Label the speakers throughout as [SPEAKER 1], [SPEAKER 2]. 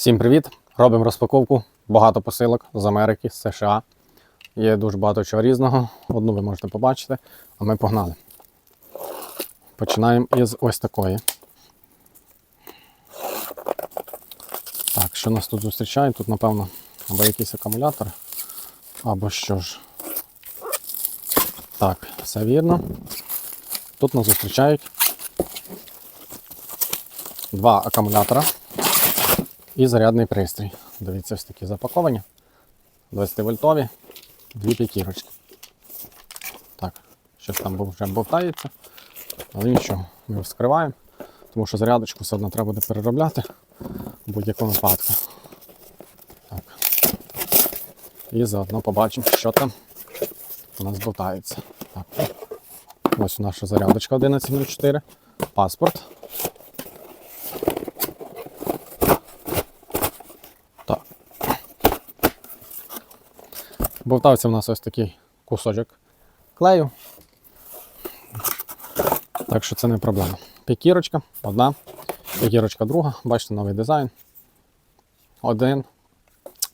[SPEAKER 1] Всім привіт! Робимо розпаковку. Багато посилок з Америки, з США. Є дуже багато чого різного. Одну ви можете побачити, а ми погнали. Починаємо із ось такої. Так, що нас тут зустрічає? Тут, напевно, або якийсь акумулятор, або що ж. Так, все вірно. Тут нас зустрічають два акумулятора і зарядний пристрій. Дивіться, ось такі запаковані. 20 вольтові, дві п'ятірочки. Так, щось там вже бовтається, але нічого, ми вскриваємо, тому що зарядочку все одно треба буде переробляти в будь-якому випадку. Так. І заодно побачимо, що там у нас бовтається. Так. Ось наша зарядочка 1104, паспорт. Бовтався в нас ось такий кусочок клею. Так що це не проблема. П'ятірочка, одна, п'ятірочка друга, бачите, новий дизайн. Один.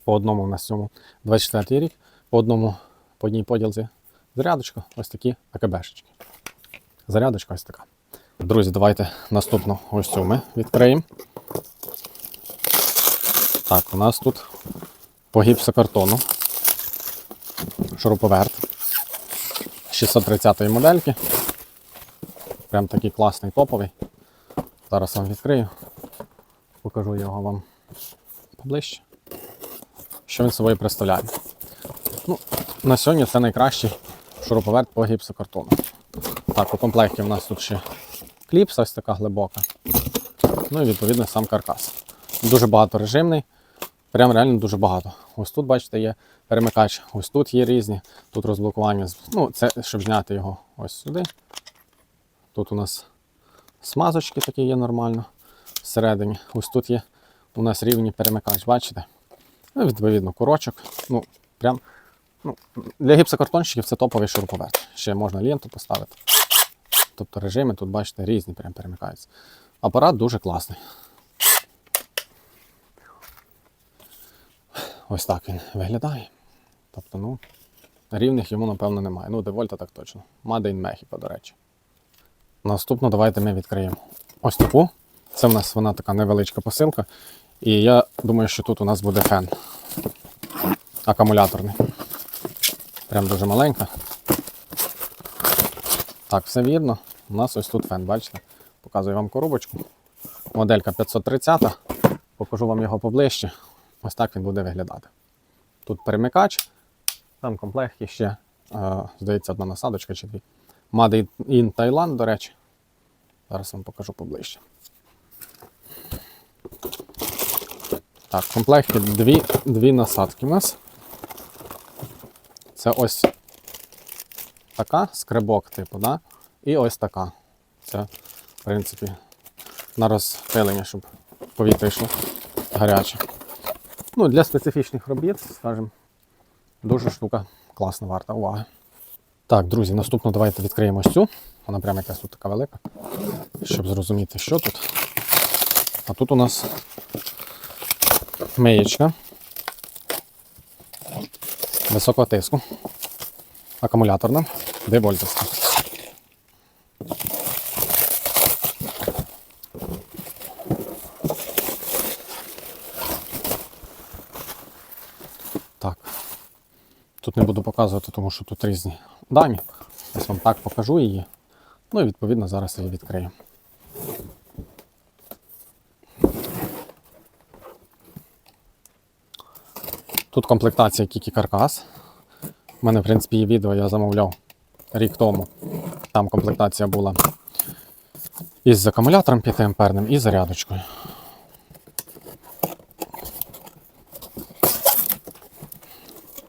[SPEAKER 1] По одному у нас цьому 24 рік, по одному по одній поділці зарядочка, ось такі АКБшечки. Зарядочка ось така. Друзі, давайте наступну ось цю ми відкриємо. Так, у нас тут по гіпсокартону. Шуруповерт 630 модельки. Прям такий класний топовий. Зараз вам відкрию. Покажу його вам поближче. Що він собою представляє? Ну, на сьогодні це найкращий шуруповерт по гіпсокартону. Так, у комплекті у нас тут ще кліпса ось така глибока. Ну і відповідно сам каркас. Дуже багаторежимний. Прям реально дуже багато. Ось тут, бачите, є перемикач, ось тут є різні, тут розблокування. Ну, це щоб зняти його ось сюди. Тут у нас смазочки такі є нормально всередині. Ось тут є у нас рівні перемикач, бачите? Ну, відповідно, курочок. Ну, прям, ну, для гіпсокартонщиків це топовий шуруповерт. Ще можна ленту поставити. Тобто режими тут, бачите, різні прям перемикаються. Апарат дуже класний. Ось так він виглядає. Тобто, ну, рівних йому, напевно, немає. Ну, девольта так точно. Made in Mexico, до речі. Наступно давайте ми відкриємо ось таку. Це в нас вона така невеличка посилка. І я думаю, що тут у нас буде фен акумуляторний. Прям дуже маленька. Так, все вірно. У нас ось тут фен, бачите? Показую вам коробочку. Моделька 530. Покажу вам його поближче. Ось так він буде виглядати. Тут перемикач, там в комплекті ще, здається, одна насадочка чи дві. Made in Thailand, до речі. Зараз вам покажу поближче. Так, в комплекті дві, дві насадки у нас. Це ось така скребок, типу, да? і ось така. Це, в принципі, на розпилення, щоб повітря йшло гаряче. Ну, для специфічних робіт, скажімо, дуже штука класна, варта уваги. Так, друзі, наступно давайте відкриємо цю. Вона прямо якась тут така велика, щоб зрозуміти, що тут. А тут у нас миєчка високого тиску, акумуляторна, девольтовська. Буду показувати, тому що тут різні дані. Ось вам так покажу її. Ну і відповідно зараз її відкрию. Тут комплектація Kiki каркас. У мене, в принципі, є відео, я замовляв рік тому. Там комплектація була із акумулятором 5 амперним і зарядочкою.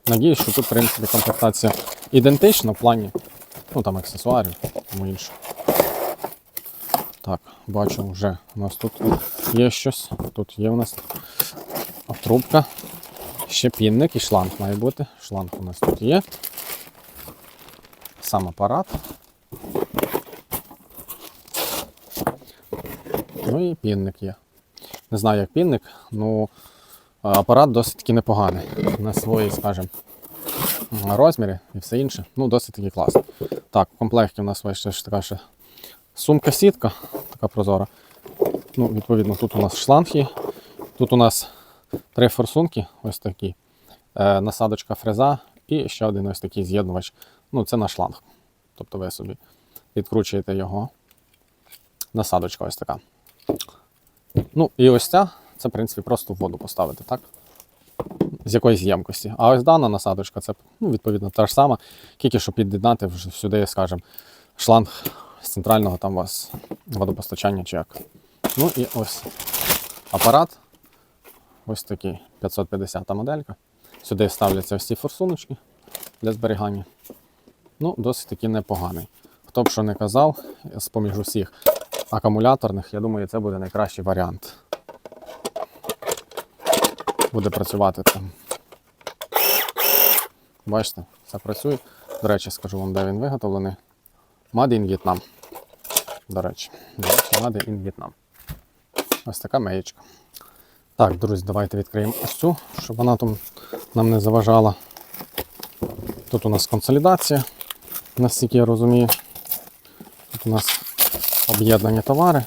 [SPEAKER 1] Надіюсь, що тут, в принципі, комплектація ідентична в плані ну, там, аксесуарів, тому інше. Так, бачу, вже у нас тут є щось. Тут є у нас трубка, ще пінник і шланг має бути. Шланг у нас тут є. Сам апарат. Ну і пінник є. Не знаю, як пінник, ну апарат досить таки непоганий. На свої, скажімо, розміри і все інше. Ну, досить таки класно. Так, в комплекті у нас вийшла така ще сумка-сітка, така прозора. Ну, відповідно, тут у нас шланг є. Тут у нас три форсунки, ось такі. Е, насадочка фреза і ще один ось такий з'єднувач. Ну, це на шланг. Тобто ви собі відкручуєте його. Насадочка ось така. Ну, і ось ця, це, в принципі, просто в воду поставити, так? З якоїсь ємкості. А ось дана насадочка, це ну, відповідно та ж сама, тільки що під'єднати вже сюди, скажімо, шланг з центрального там у вас водопостачання чи як. Ну і ось апарат. Ось такий 550 моделька. Сюди ставляться ось ці форсуночки для зберігання. Ну, досить таки непоганий. Хто б що не казав, з поміж усіх акумуляторних, я думаю, це буде найкращий варіант. Буде працювати там. Бачите, все працює. До речі, скажу вам, де він виготовлений. Made in Vietnam. До речі, Made in Vietnam. Ось така меєчка. Так, друзі, давайте відкриємо ось цю, щоб вона там нам не заважала. Тут у нас консолідація, наскільки я розумію. Тут у нас об'єднані товари.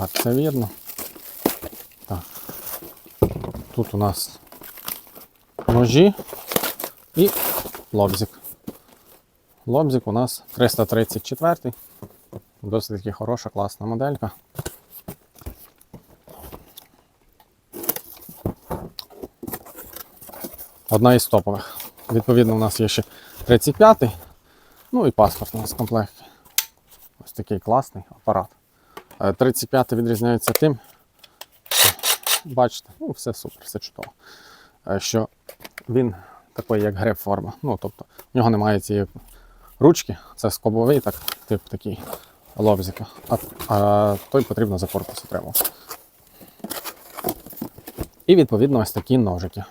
[SPEAKER 1] Так, це видно. Так. Тут у нас ножі і лобзик. Лобзик у нас 334. Досить таки хороша, класна моделька. Одна із топових. Відповідно, у нас є ще 35-й. Ну і паспорт у нас в комплекті. Ось такий класний апарат. 35-й відрізняється тим, бачите, ну все супер, все чудово. Е, Що він такий, як греб форма. Ну, тобто, в нього немає цієї ручки, це скобовий так, тип такий лобзика, а, а той потрібно за корпус отримувати. І відповідно ось такі ножики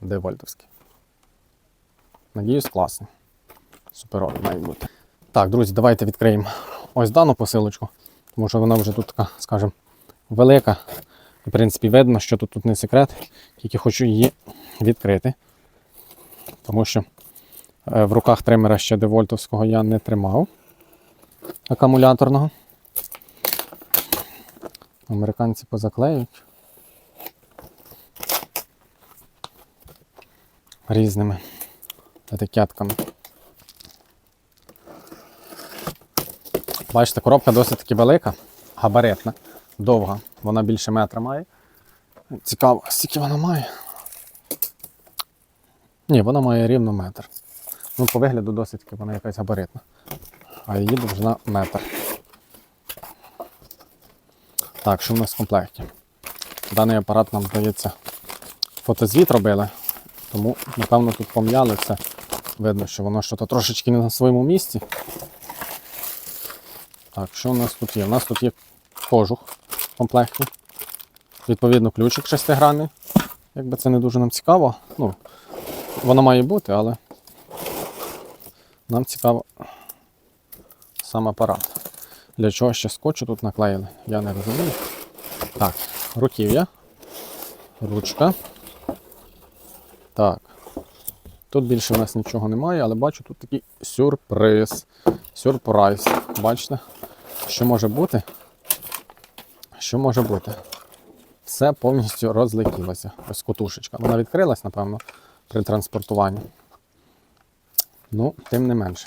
[SPEAKER 1] девольтовські. Надіюсь, класні. Суперові мають бути. Так, друзі, давайте відкриємо ось дану посилочку, тому що вона вже тут така, скажімо, велика. В принципі, видно, що тут, тут не секрет, тільки хочу її відкрити. Тому що е, в руках тримера ще девольтовського я не тримав акумуляторного. Американці позаклеюють різними етикетками. Бачите, коробка досить таки велика, габаритна, довга, вона більше метра має. Цікаво, скільки вона має. Ні, вона має рівно метр. Ну, по вигляду досить таки вона якась габаритна. А її довжина метр. Так, що в нас в комплекті? Даний апарат нам здається, фотозвіт робили, тому, напевно, тут пом'яли все. Видно, що воно щось трошечки не на своєму місці. Так, що у нас тут є? У нас тут є кожух в комплекті. Відповідно, ключик шестигранний. Якби це не дуже нам цікаво. Ну, воно має бути, але нам цікаво сам апарат. Для чого ще скотчу тут наклеїли, я не розумію. Так, руків'я, ручка. Так. Тут більше в нас нічого немає, але бачу тут такий сюрприз. Сюрприз. Бачите, що може бути? Що може бути? Все повністю розлетілося. Ось котушечка. Вона відкрилась, напевно, при транспортуванні. Ну, тим не менше.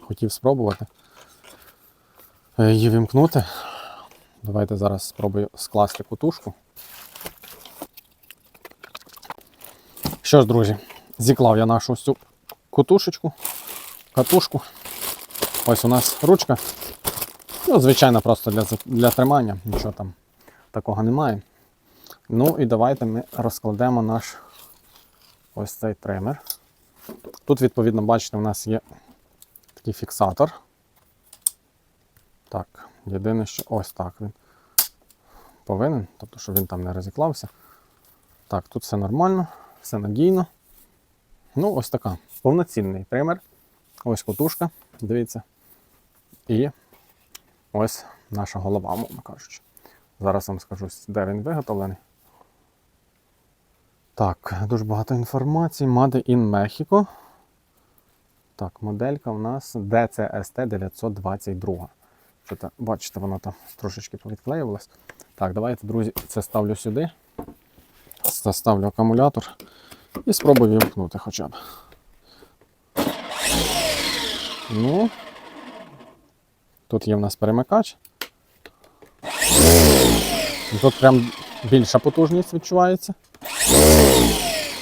[SPEAKER 1] Хотів спробувати е, її вімкнути. Давайте зараз спробую скласти кутушку. Що ж, друзі, зіклав я нашу цю кутушечку, катушку. Ось у нас ручка. Ну, звичайно, просто для, для тримання, нічого там такого немає. Ну і давайте ми розкладемо наш ось цей тример. Тут, відповідно, бачите, у нас є такий фіксатор. Так, єдине, що ось так він повинен, тобто, щоб він там не розіклався. Так, тут все нормально, все надійно. Ну, ось така. Повноцінний тример. Ось котушка, дивіться. І ось наша голова, мовно кажучи. Зараз вам скажу, де він виготовлений. Так, дуже багато інформації. Made in Mexico. Так, моделька у нас DCST 922. Що то, бачите, вона там трошечки повідклеювалась. Так, давайте, друзі, це ставлю сюди. Заставлю акумулятор і спробую вімкнути хоча б. Ну, тут є в нас перемикач. Тут прям більша потужність відчувається.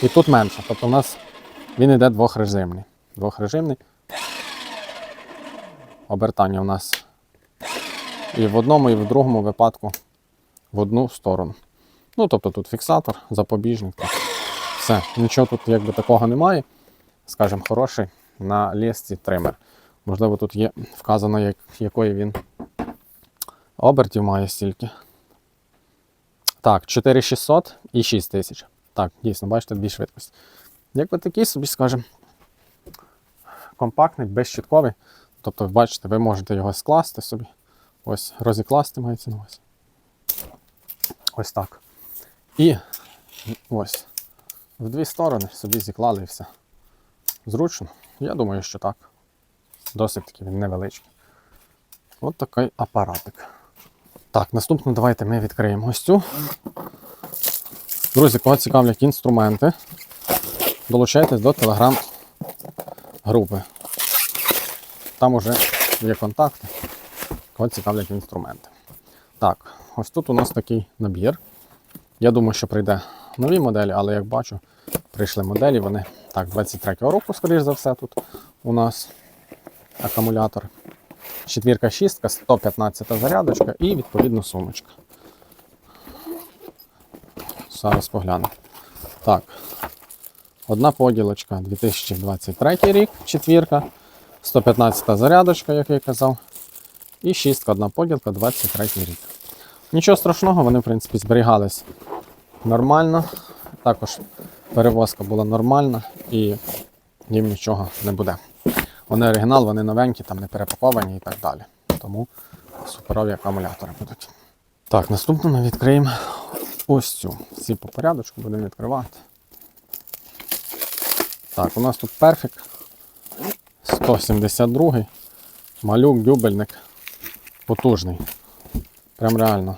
[SPEAKER 1] І тут менша. Тобто у нас він йде двохрежимний. Двохрежимний. Обертання у нас і в одному, і в другому випадку в одну сторону. Ну, тобто тут фіксатор, запобіжник. так. Все, нічого тут якби такого немає. Скажімо, хороший на лісці тример. Можливо, тут є вказано, як, якої він обертів має стільки. Так, 4600 і 6000. Так, дійсно, бачите, дві швидкості. Якби такий собі, скажімо, компактний, безщітковий. Тобто, бачите, ви можете його скласти собі. Ось, розікласти мається на увазі. Ось так. І ось. В дві сторони собі зіклали і все. Зручно? Я думаю, що так. Досить таки він невеличкий. От такий апаратик. Так, наступно давайте ми відкриємо ось цю. Друзі, кого цікавлять інструменти, долучайтесь до телеграм-групи. Там уже є контакти, кого цікавлять інструменти. Так, ось тут у нас такий набір. Я думаю, що прийде нові моделі, але як бачу, прийшли моделі, вони так, 23-го року, скоріш за все, тут у нас акумулятор. Четвірка шістка, 115 зарядочка і відповідно сумочка. Зараз погляну. Так. Одна поділочка 2023 рік, четвірка, 115 зарядочка, як я казав. І шістка, одна поділка, 23 рік. Нічого страшного, вони, в принципі, зберігались нормально. Також перевозка була нормальна і їм нічого не буде. Вони оригінал, вони новенькі, там не перепаковані і так далі. Тому суперові акумулятори будуть. Так, наступно ми відкриємо ось цю. Всі по порядочку будемо відкривати. Так, у нас тут перфік 172 малюк, дюбельник потужний. Прям реально.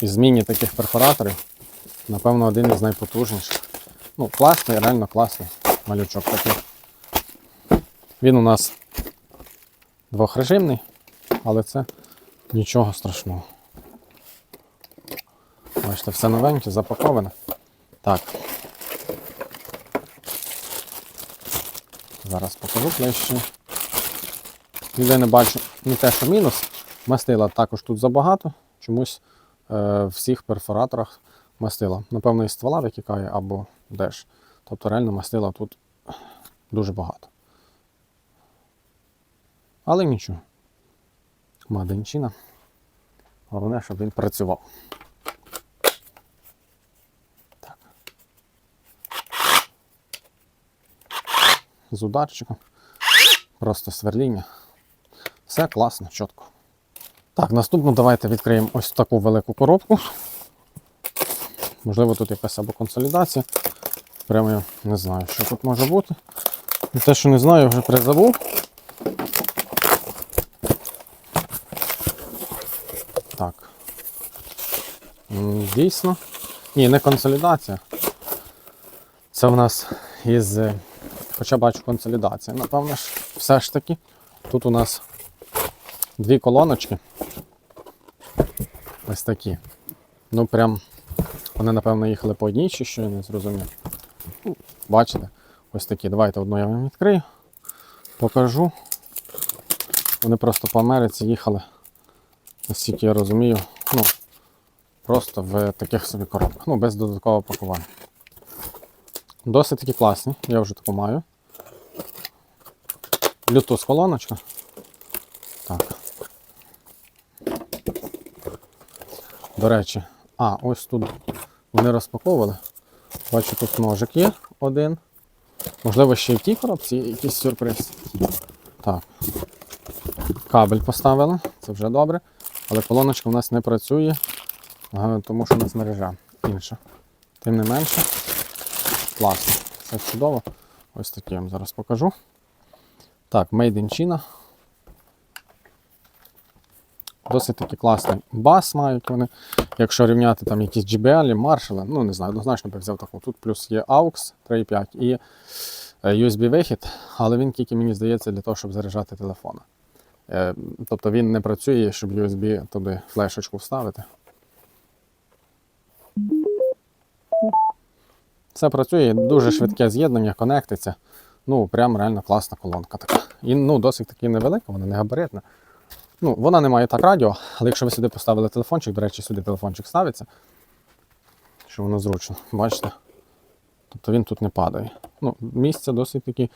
[SPEAKER 1] І зміні таких перфораторів, напевно, один із найпотужніших. Ну, класний, реально класний малючок такий. Він у нас двохрежимний, але це нічого страшного. Бачите, все новеньке, запаковане. Так. Зараз покажу ближче. Ніде не бачу не те, що мінус. Мастила також тут забагато. Чомусь е, всіх перфораторах мастила. Напевно, із ствола витікає або де ж. Тобто реально мастила тут дуже багато. Але нічого. Маденчина. Головне, щоб він працював. Так. З ударчиком. Просто сверління. Все класно, чітко. Так, наступно давайте відкриємо ось таку велику коробку. Можливо, тут якась або консолідація. Прямо я не знаю, що тут може бути. Те, що не знаю, вже призабув. Так. М, Дійсно. Ні, не консолідація. Це в нас із. е, Хоча бачу консолідація. Напевно ж, все ж таки. Тут у нас дві колоночки. Ось такі. Ну прям. Вони, напевно, їхали по одній чи що, я не зрозумів. Ну, Бачите? Ось такі. Давайте одну я вам відкрию. Покажу. Вони просто по Америці їхали, наскільки я розумію, ну, просто в таких собі коробках, ну, без додаткового пакування. Досить таки класні, я вже таку маю. Bluetooth колоночка. Так. До речі, а, ось тут вони розпаковували. Бачу, тут ножик є один. Можливо, ще й в тій коробці є якийсь сюрприз. Так. Кабель поставили. це вже добре. Але колоночка в нас не працює, тому що у нас мережа інша. Тим не менше, класно. Все чудово. Ось таке я вам зараз покажу. Так, Made in China. Досить таки класний бас мають вони. Якщо рівняти там якісь JBL, Marshall, ну не знаю, однозначно би взяв таку. Тут плюс є AUX 3.5 і е, USB-вихід, але він тільки, мені здається, для того, щоб заряджати телефон. Е, Тобто він не працює, щоб USB туди флешечку вставити. Все працює, дуже швидке з'єднання, конектиться. Ну, прям реально класна колонка така. І ну, досить таки невелика, вона не габаритна. Ну, вона не має так радіо, але якщо ви сюди поставили телефончик, до речі, сюди телефончик ставиться, що воно зручно, бачите? Тобто він тут не падає. Ну, місце досить таки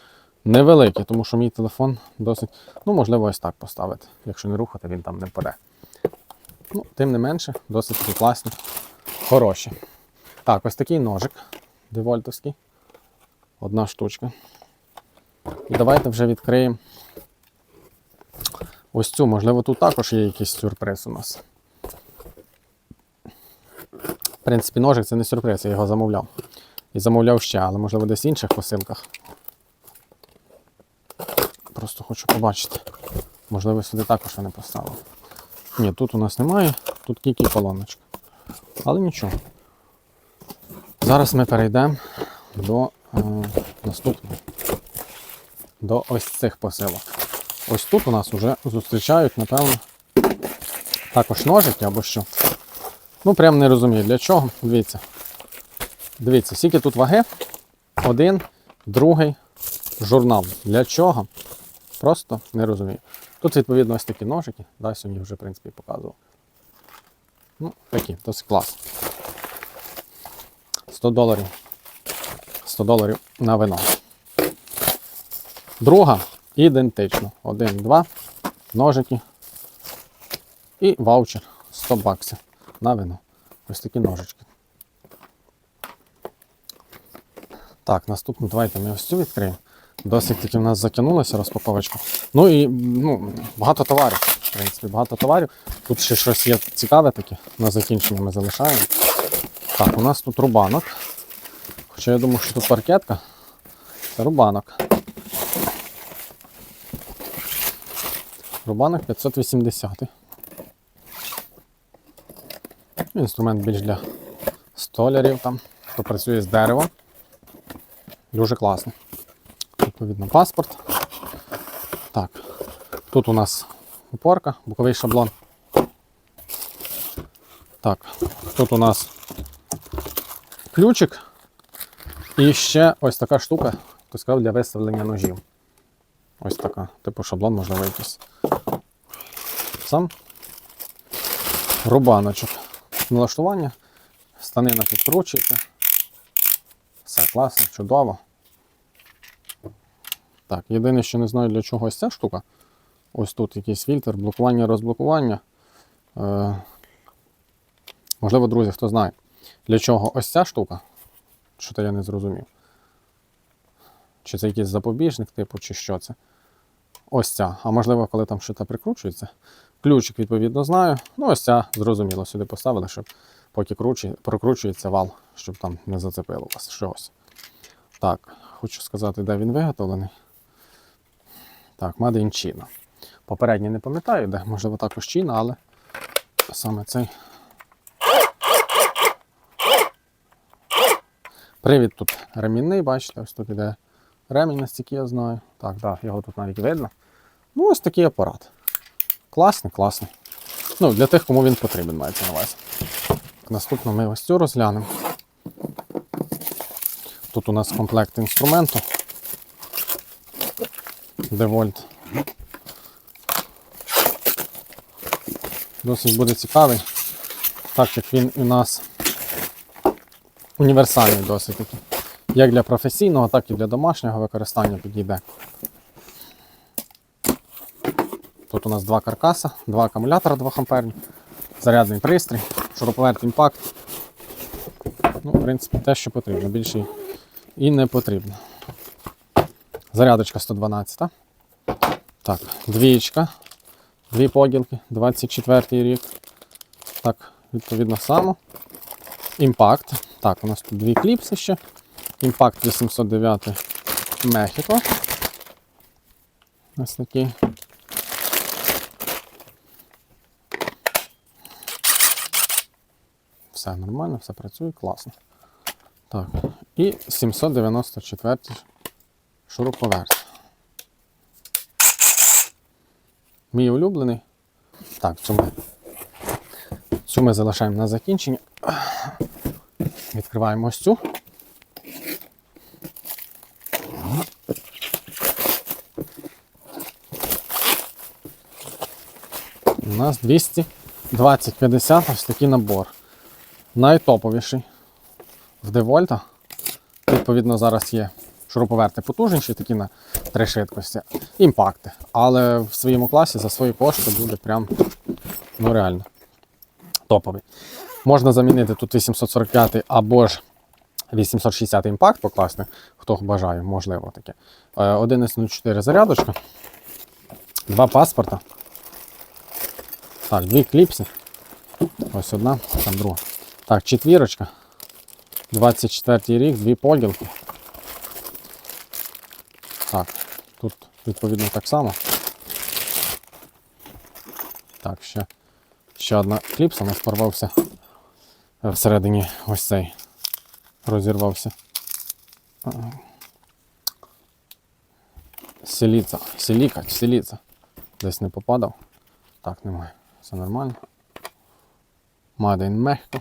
[SPEAKER 1] невелике, тому що мій телефон досить. Ну, можливо, ось так поставити. Якщо не рухати, він там не впаде. Ну, тим не менше, досить таки класні, хороші. Так, ось такий ножик девольтовський. Одна штучка. І давайте вже відкриємо ось цю. Можливо, тут також є якийсь сюрприз у нас. В принципі, ножик це не сюрприз, я його замовляв. І замовляв ще, але можливо десь в інших посилках. Просто хочу побачити. Можливо, сюди також вони поставили. Ні, тут у нас немає, тут тільки колоночка. Але нічого. Зараз ми перейдемо до е, наступного. До ось цих посилок. Ось тут у нас вже зустрічають, напевно, також ножики або що. Ну, прям не розумію для чого. Дивіться. Дивіться, скільки тут ваги. Один, другий журнал. Для чого? Просто не розумію. Тут, відповідно, ось такі ножики. Да, сьогодні вже, в принципі, показував. Ну, такі, досить клас. 100 доларів. 100 доларів на вино. Друга ідентично. Один, два, ножики і ваучер 100 баксів на вино. Ось такі ножички. Так, наступну давайте ми ось цю відкриємо. Досить таки в нас затягнулася розпаковочка. Ну і ну, багато товарів. В принципі, багато товарів. Тут ще щось є цікаве таке. На закінчення ми залишаємо. Так, у нас тут рубанок. Хоча я думаю, що тут паркетка. Це рубанок. Рубанок 580. Інструмент більш для столярів, там, хто працює з деревом. Дуже класний. Відповідно, паспорт. Так. Тут у нас упорка, боковий шаблон. Так, тут у нас ключик. І ще ось така штука, сказав, для виставлення ножів. Ось така, типу шаблон, можливо, якийсь. Сам рубаночок. Налаштування. Станина підкручується. Все класно, чудово. Так, єдине, що не знаю для чого ось ця штука. Ось тут якийсь фільтр, блокування, розблокування. Е, можливо, друзі, хто знає, для чого ось ця штука, що то я не зрозумів. Чи це якийсь запобіжник, типу, чи що це. Ось ця. А можливо, коли там щось прикручується. Ключик, відповідно, знаю. Ну, ось ця, зрозуміло, сюди поставили, щоб поки кручі, прокручується вал, щоб там не зацепило вас щось. Так, хочу сказати, де він виготовлений. Так, in China. Попередній не пам'ятаю, де, можливо, також Чіна, але саме цей. Привід тут ремінний, бачите, ось тут іде ремінь, настільки я знаю. Так, так, його тут навіть видно. Ну, ось такий апарат. Класний, класний. Ну, для тих, кому він потрібен, мається на увазі. Наступно ми ось цю розглянемо. Тут у нас комплект інструменту. Девольт. Досить буде цікавий, так як він у нас універсальний досить таки. Як для професійного, так і для домашнього використання підійде. Тут у нас два каркаса, два акумулятора 2 амперні, зарядний пристрій, шуруповерт імпакт. Ну, в принципі, те, що потрібно, більше і- не потрібно. Зарядочка 112. Так, двієчка Дві поділки, 24 рік. Так, відповідно само. Імпакт. Так, у нас тут дві кліпси ще. Імпакт 809 Мехіко. Ось такий. Все нормально, все працює, класно. Так. І 794 шуруповерт. Мій улюблений. Так, цю ми, цю ми залишаємо на закінчення. Відкриваємо ось цю. У нас 220-50 ось такий набор. Найтоповіший в Девольта. Відповідно, зараз є шуруповерти потужніші, такі на три швидкості, імпакти. Але в своєму класі за свої кошти буде прям ну реально топовий. Можна замінити тут 845 або ж 860 імпакт покласти, хто бажає, можливо таке. Е, 11.04 зарядочка, два паспорта. Так, дві кліпси. Ось одна, там друга. Так, четвірочка. 24 рік, дві поділки. Так, тут відповідно так само. Так, ще, ще одна кліпса у нас порвався. Всередині ось цей розірвався. А. Селіца, селіка, селіца. Десь не попадав. Так, немає. Все нормально. Made Mexico.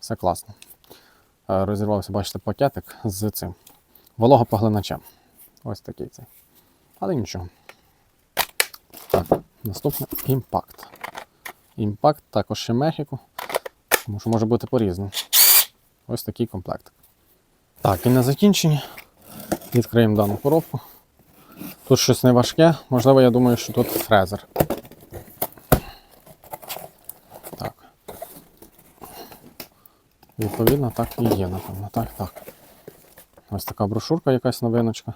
[SPEAKER 1] Все класно. Е, Розірвався, бачите, пакетик з цим вологопоглиначем. Ось такий цей. Але нічого. Так, наступне імпакт. Імпакт також ще Мехіко. Тому що може бути по-різному. Ось такий комплект. Так, і на закінчення відкриємо дану коробку. Тут щось не важке, можливо, я думаю, що тут фрезер. Так. Відповідно, так і є, напевно. Так, так. Ось така брошурка, якась новиночка.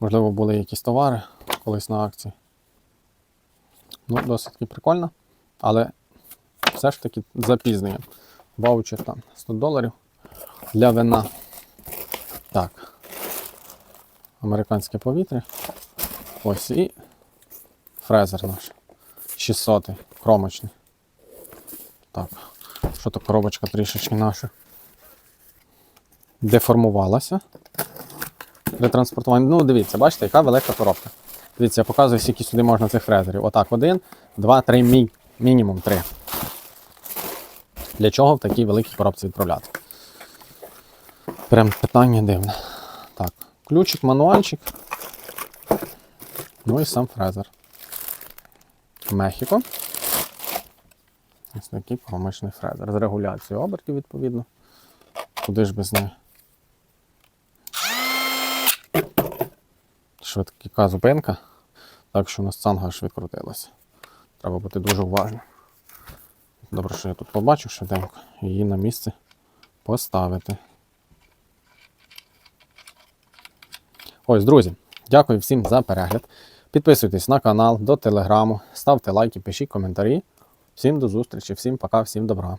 [SPEAKER 1] Можливо, були якісь товари колись на акції. Ну, досить таки прикольно, але все ж таки з запізненням. Ваучер там 100 доларів для вина. Так. Американське повітря. Ось і фрезер наш. 600 кромочний. Так, що то коробочка трішечки наша деформувалася при транспортуванні. Ну, дивіться, бачите, яка велика коробка. Дивіться, я показую, скільки сюди можна цих фрезерів. Отак, один, два, три, мі... мінімум три. Для чого в такій великій коробці відправляти? Прям питання дивне. Так, ключик, мануальчик. Ну і сам фрезер. Мехіко. Ось такий промишний фрезер. З регуляцією обертів, відповідно. Куди ж без неї? Швидка зупинка. Так що у нас цанга аж відкрутилася. Треба бути дуже уважним. Добре, що я тут побачив швиденько її на місце поставити. Ось, друзі, дякую всім за перегляд. Підписуйтесь на канал, до телеграму, ставте лайки, пишіть коментарі. Всім до зустрічі, всім пока, всім добра.